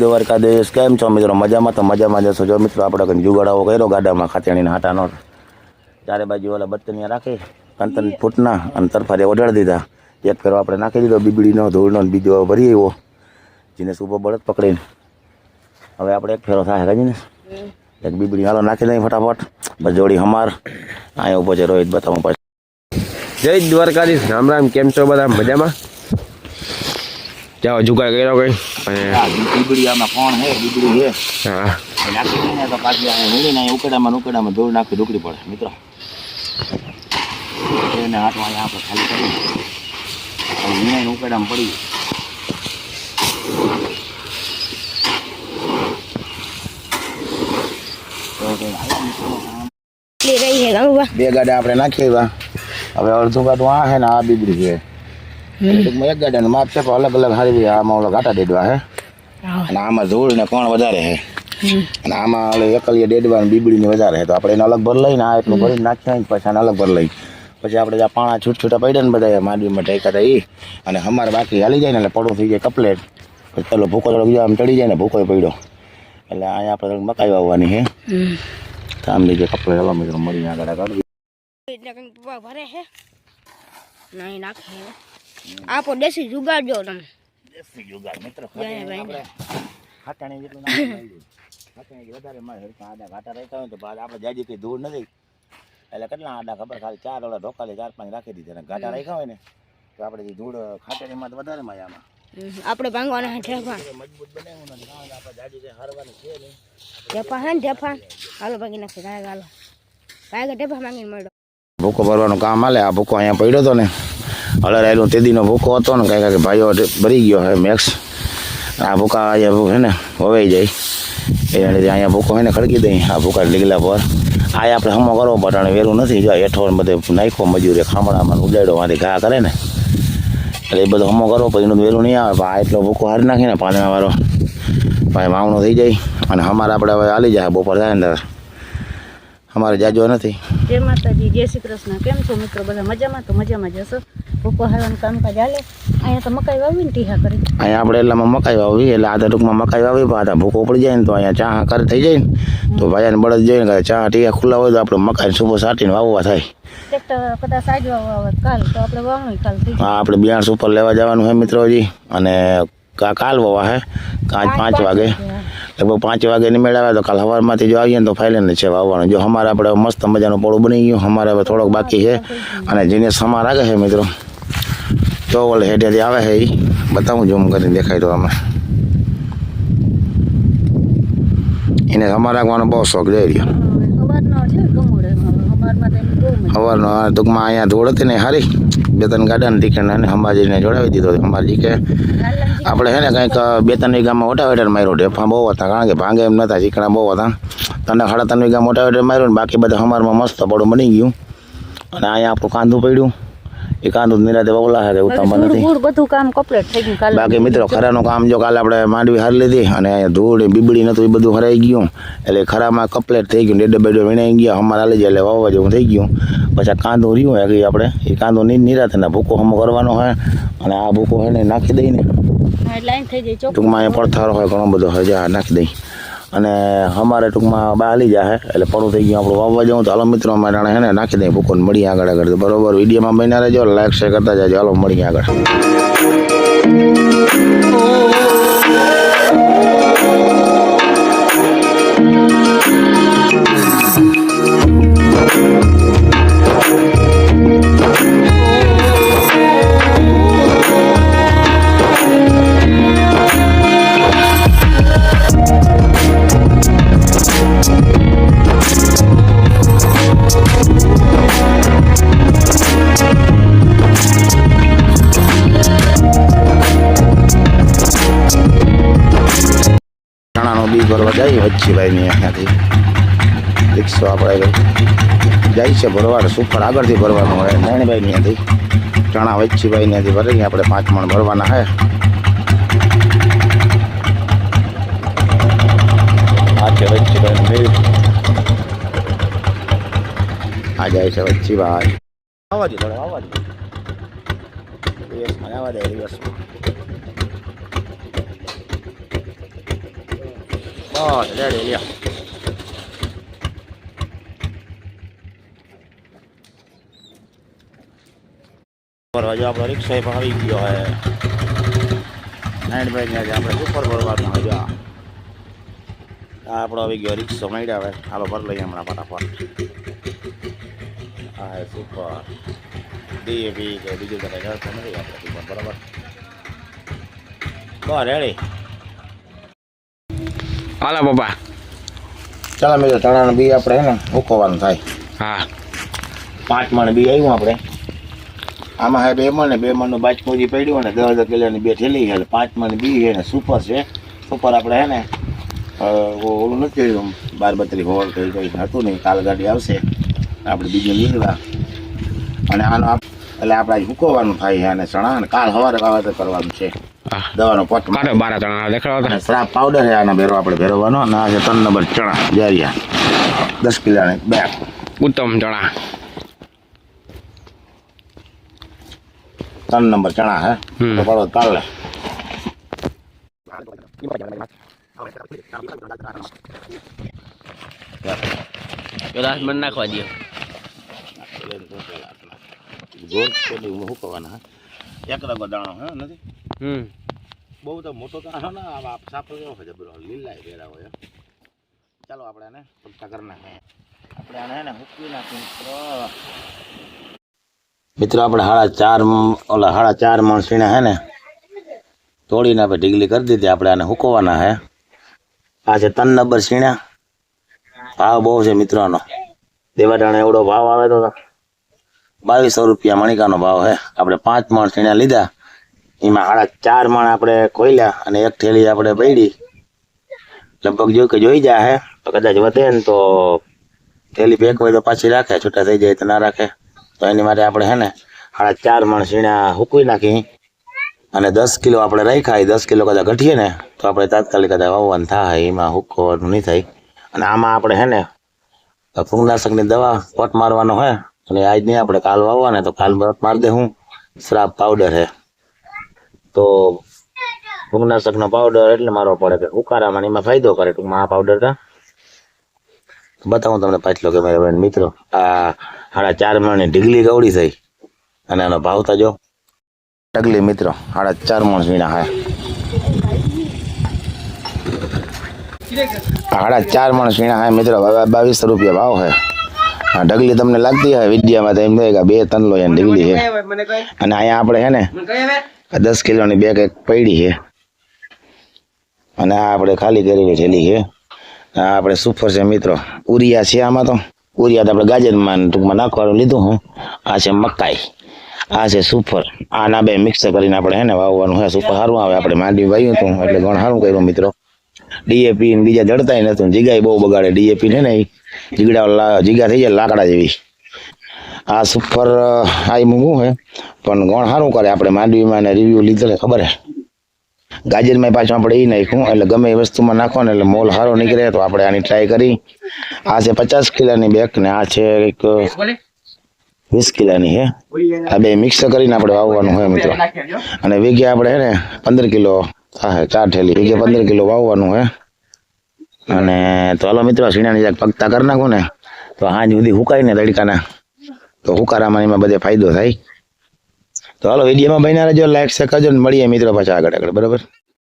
દ્વારકાધીશ કેમ છો મિત્રો? મજામાં? તો મજામાં જશો જો મિત્રો આપણે કંઈક જુગાડાઓ કર્યો ગાડામાં ખાતેણીના હાટાનો. ચારે બાજુ ઓલા બત્તનિયા રાખી ત્રણ ફૂટના અને તરફારે ઓઢાડી દીધા. એક ફેરો આપણે નાખી દીધો બીબડીનો ધૂળનો બીજો ભરી આવ્યો. જીને સુભો બળદ પકડીને. હવે આપણે એક ફેરો થાય કાજી ને એક બીબડી હાલો નાખી દઈએ ફટાફટ. બસ જોડી હમાર. અહીંયા ઊભો છે રોહિત બતાવું પછી. જય દ્વારકાધીશ. રામ રામ. કેમ છો બધા? મજામાં? જાવ જુગાડ કર્યો કઈ અને આમાં કોણ હે દીબડી હે હા નાખી દઈને તો પાછી આ વીણીને ઉકેડામાં ઉકેડામાં ધૂળ નાખી ડુકડી પડે મિત્રો એને હાથમાં આપણે ખાલી કરી વીણાઈને ઉકેડામાં પડી બે ગાડા આપણે નાખી હવે અડધું ગાડું આ હે ને આ બીબડી છે ટૂંકમાં એક ગાડાનું માપ છે પણ અલગ અલગ હારી આમાં ઓલો ઘાટા દેડવા હે. અને આમાં ધૂળ ને કોણ વધારે હે. અને આમાં ઓલે એકલીએ દેડવા ને બીબડીની વધારે હે. તો આપણે એને અલગ ભર લઈને આ એટલું ભરીને નાખ્યા ને પછી આને અલગ ભર લઈ પછી આપણે જ્યાં પાણા છૂટ છૂટા પડ્યા ને બધા માંડવીમાં ટેકા હતા એ અને અમારે બાકી હાલી જાય ને એટલે પડું થઈ જાય કપલેટ. પછી પેલો ભૂકો બીજા આમ ચડી જાય ને ભૂકો પડ્યો. એટલે અહીંયા આપણે મકાઈ વાવવાની હે. તો આમ લીધે કપલેટ હલો મિત્રો મળી આગળ આગળ. ભરે છે નહીં નાખે આપો દેશી જુગાડજો તમે. દેશી જુગાડ મિત્ર ખાટાણી જેટલું. ખાટાણી વધારે મળે આડા ઘાટા રહેતા હોય ને તો આપણે જાજી કઈ દૂર નથી. એટલે કેટલા આડા ખબર ખાલી ચાર ઓલા ઢોકાલે ચાર પાંચ રાખી દીધા અને ઘાટા રાખ્યા હોય ને તો આપણે જે ધૂળ ખાટાણીમાં તો વધારે માં આમાં આપણે ભાંગવાના મજબૂત બનાવ્યું નથી આપણે જાજી કઈ હારવાની છે નહીં. ઢેફા હે ને ઢેફા હાલો ભાગી નાખી ગાય હાલો. ગાય ઢેફા માંગીને મળ્યો. ભૂકો ભરવાનું કામ હાલે આ ભૂકો અહીંયા પડ્યો હતો ને. હલર આવેલું તેદીનો ભૂકો હતો ને કાંઈ કાંઈ ભાઈઓ ભરી ગયો હે મેક્સ. આ ભૂકા અહીંયા હે ને, વવાઈ જાય. એના લીધે અહીંયા ભૂકો હોય ને ખડકી દઈ. આ ભૂકા લીગલા પર. આ આપણે હમો કરવો પટાણે વેરું નથી. જો હેઠો બધે નાખો મજૂરે ખામડામાં ઉડાડ્યો માંથી ઘા કરે ને. એટલે એ બધો હમો કરવો પછી એનું વેરું નહીં આવે. આ એટલો ભૂકો હારી નાખીને પાંદડા વાળો પછી વાવણો થઈ જાય. અને અમારે આપણે હવે હાલી જાય, બપોર થાય ત્યારે. અમારે જાજો નથી. જય માતાજી જય શ્રી કૃષ્ણ. કેમ છો મિત્રો? બધા મજામાં? તો મજામાં જશો ભૂકો હાલવાનું કામકાજ હાલે? અહીંયા તો મકાઈ વાવી ને ટીહા કરી. અહીંયા આપણે એટલામાં મકાઈ વાવી એટલે આધા ટૂંકમાં મકાઈ વાવી પણ આધા ભૂકો પડી જાય ને તો અહીંયા ચા કરે થઈ જાય ને. તો ભાઈ બળદ જઈને કે ચા ટીહા ખુલ્લા હોય તો આપણે મકાઈ સુબો સાટીને વાવવા થાય. ટ્રેક્ટર કાલ તો આપણે વાવણી કાલ થઈ આપણે બિયાણ સુપર લેવા જવાનું છે મિત્રો હજી. અને કાલ વવા હે? કાંચ પાંચ વાગે. લગભગ પાંચ વાગે નિમેળ આવે તો કાલ સવારમાંથી જો આવીએ ને તો ફાઇલને છે વાવવાનું. જો અમારે આપણે મસ્ત મજાનું પોળું બની ગયું. અમારે હવે થોડોક બાકી છે. અને જેને સમાર રાખે છે મિત્રો તો ઓલે હેડેથી આવે છે એ બતાવું જૂમ કરીને દેખાય તો અમે એને સમાર રાખવાનો બહુ શોખ જઈ રહ્યો સવારનો છે ગમોડે સવારમાં તો એની બહુ મજા સવારનો આ ટૂંકમાં અહીંયા ધૂળ હતી ને હારી. બે ત્રણ ગાડાને ટીકે અને અંબાજીને જોડાવી દીધો અંબાજી કે આપણે છે ને કંઈક બે ત્રણ વીઘામાં મોટા વેટર માર્યો ઢેફા બહુ હતા. કારણ કે ભાંગે એમ નતા ચીકણા બહુ હતા. તને સાડા ત્રણ વીઘા મોટા વેટર માર્યો ને બાકી બધા હમારમાં મસ્ત પડું બની ગયું. અને અહીંયા આપણું કાંદું પડ્યું. એ કાંદું નિરાતે બગલા હારે ઉતામાં નથી. બધું કામ કમ્પ્લીટ થઈ ગયું. કાલે બાકી મિત્રો ખરાનું કામ જો કાલે આપણે માંડવી હારી લીધી અને ધૂળ બીબડી નતું એ બધું હરાઈ ગયું. એટલે ખરામાં કમ્પ્લીટ થઈ ગયું ડેડે બેડો વીણાઈ ગયા. અમારે હાલી જાય એટલે વાવવા જેવું થઈ ગયું. પછી કાંદો રહ્યું આગળ કે આપણે એ કાંદો નિરાતે ને ભૂકો હમો કરવાનો હોય અને આ ભૂકો હોય ને નાખી દઈને. ટૂંકમાં અહીંયા પડથારો હોય ઘણો બધો હોય નાખી દઈ. અને અમારે ટૂંકમાં બા હાલી જાય એટલે પડું થઈ ગયું આપણું વાવવા જવું. તો હાલો મિત્રો, અમારે જાણે હે નાખી દઈએ ભૂકોને મળીએ આગળ આગળ. બરોબર વિડીયોમાં બન્યા રહેજો લાઈક શેર કરતા જાજો. હાલો, મળીએ આગળ. બી ભરવા જઈએ વચ્ચીભાઈની અહીંયાથી. રિક્ષો આપણે જાય છે ભરવા સુપર આગળથી ભરવાનું હોય. નાણીભાઈની અહીંયાથી. ચણા વચ્ચીભાઈની અહીંયાથી ભરીને આપણે પાંચ મણ ભરવાના હે. આ છે વચ્ચીભાઈ આ જાય છે વચ્ચીભાઈ. આવવા દે આવવા દે આવવા દે બસ રેડી લ્યો બરાબર હજુ આપણો રિક્ષા પણ આવી ગયો હે નાઇટ બાઈક આજે આપણે સુપર ભરવાનું હજુ આ આ આપણો આવી ગયો રિક્ષો મળ્યા હવે હાલો ભર લઈએ હમણાં ફટાફટ હા હે સુપર ડીએપી કે બીજું તો કંઈ કરતો નથી આપણે સુપર બરાબર બસ રેડી હાલા બાપા ચાલો મેં ચણાનું બી આપણે હે ને ઉકવવાનું થાય. હા. પાંચ મણ બી આવ્યું આપણે. આમાં હે બે મણ ને બે મણનું બાજકું જે પડ્યું અને દસ દસ કિલોની બે થેલી છે. પાંચ મણ બી છે ને સુપર છે. સુપર આપણે હે ને ઓલું નથી કર્યું બાર બત્રી હોળ કંઈ કંઈ હતું નહીં કાલ ગાડી આવશે. આપણે બીજું લીધા અને આનો એટલે આપણે આજે હુકવવાનું થાય છે અને ચણા અને કાલ સવારે વાવેતર કરવાનું છે. દવાનો પોટ કાઢો બારા ચણા દેખાડો શ્રાપ પાવડર છે આના ભેરો આપણે ભેરવવાનો. અને આ છે ત્રણ નંબર ચણા જારિયા દસ કિલોની બે. ઉત્તમ ચણા. ત્રણ નંબર ચણા હે. તો પડો મને નાખવા દો જોર પેલી હું કરવાના હે એક રગો દાણો હે નથી? હમ. બહુ તો મોટો દાણો ના આ સાપડો એવો છે જબરો લીલા ભેરા હોય, હે. ચાલો આપણે આને પગતા કરી નાખીએ. આપણે આને હે ને મૂકવી નાખીએ મિત્રો મિત્રો, આપણે સાડા ચાર મ- ઓલા સાડા ચાર મણ સીણા હે ને, તોડીને આપણે ઢીગલી કરી દીધી, આપણે આને હુકવવાના હે. આ છે ત્રણ નંબર સીણા. ભાવ બહુ છે મિત્રોનો દેવાટાણે એવડો ભાવ આવે તો બાવીસો રૂપિયા મણિકાનો ભાવ હે. આપણે પાંચ મણ સીણા લીધા. એમાં સાડા ચાર મણ આપણે કોયલા અને એક થેલી આપણે પડી લગભગ જો કે જોઈ જાય હે, તો કદાચ વધે ને તો થેલી પેક હોય તો પાછી રાખે, છૂટા થઈ જાય તો ના રાખે. તો એની માટે આપણે હે ને સાડા ચાર મણ સીણા હૂકવી નાખી અને દસ કિલો આપણે રાખ્યા. દસ કિલો કદાચ ઘટીએ ને, તો આપણે તાત્કાલિક કદાચ વાવવાનું થાય, એમાં હુકવાનું નહીં થાય. અને આમાં આપણે હે ને ફૂગનાશકની દવા પોટ મારવાનો હોય અને આજ નહીં આપણે કાલ વાવવાને, તો કાલ પોટ મારી દે હું. શ્રાપ પાવડર હે. તો ફૂગનાશકનો પાવડર એટલે મારવો પડે કે ઉકારામાં એમાં ફાયદો કરે ટૂંકમાં આ પાવડર કા? બતાવું તમને પાછલો કે મારા બેન મિત્રો. આ સાડા ચાર મણની ઢીગલી ગવડી થઈ અને એનો ભાવ તાજો ઢગલી મિત્રો સાડા ચાર મણ વીણા હા. સાડા ચાર મણ વીણા હા મિત્રો બાવીસો રૂપિયા ભાવ છે હા ઢગલી તમને લાગતી હોય વિદ્યામાં તો એમ થાય કે બે ત્રણ લો એની ઢગલી છે અને અહીંયા આપણે છે ને આ દસ કિલોની બે કંઈક પડી છે. અને આ આપણે ખાલી કરી થેલી છે. આ આપણે સુપર છે મિત્રો. ઉરિયા છે આમાં તો. ઉરિયા તો આપણે ગાજરમાં ટૂંકમાં નાખવાનું લીધું હું. આ છે મકાઈ. આ છે સુપર આના બે મિક્સ કરીને આપણે હે ને વાવવાનું હે સુપર સારું આવે. આપણે માંડી વાવ્યું હતું. એટલે ઘણું સારું કર્યું મિત્રો. ડીએપી ને બીજા જડતાય નતું જીગાય બહુ બગાડે. ડીએપી ને જીગડા જીગા થઈ જાય લાકડા જેવી. આ સુપર આ મૂકવું હે પણ ગણ સારું કરે. આપણે માંડવીમાં ને રિવ્યુ લીધેલે ખબર હે? ગાજરમાં પાછું આપણે એ નાખ્યું. એટલે ગમે એ વસ્તુમાં નાખો ને એટલે મોલ સારો નીકળે તો આપણે આની ટ્રાય કરી. આ છે પચાસ કિલોની બેગ ને આ છે એક વીસ કિલોની હે? આ બે મિક્સ કરીને આપણે વાવવાનું હોય મિત્રો. અને વીઘે આપણે હે ને પંદર કિલો થાય ચાર થેલી. વીઘે પંદર કિલો વાવવાનું હે. અને તો હાલો મિત્રો સીણાની જાક પગતા કરી નાખું ને. તો હાંજ સુધી હુકાય ને તડકાના. તો હુકારામાં બધે ફાયદો થાય? તો હાલો વિડીયોમાં બન્યા રહેજો લાઈક શેર કરજો મળીએ મિત્રો પાછા આગળ આગળ, બરાબર?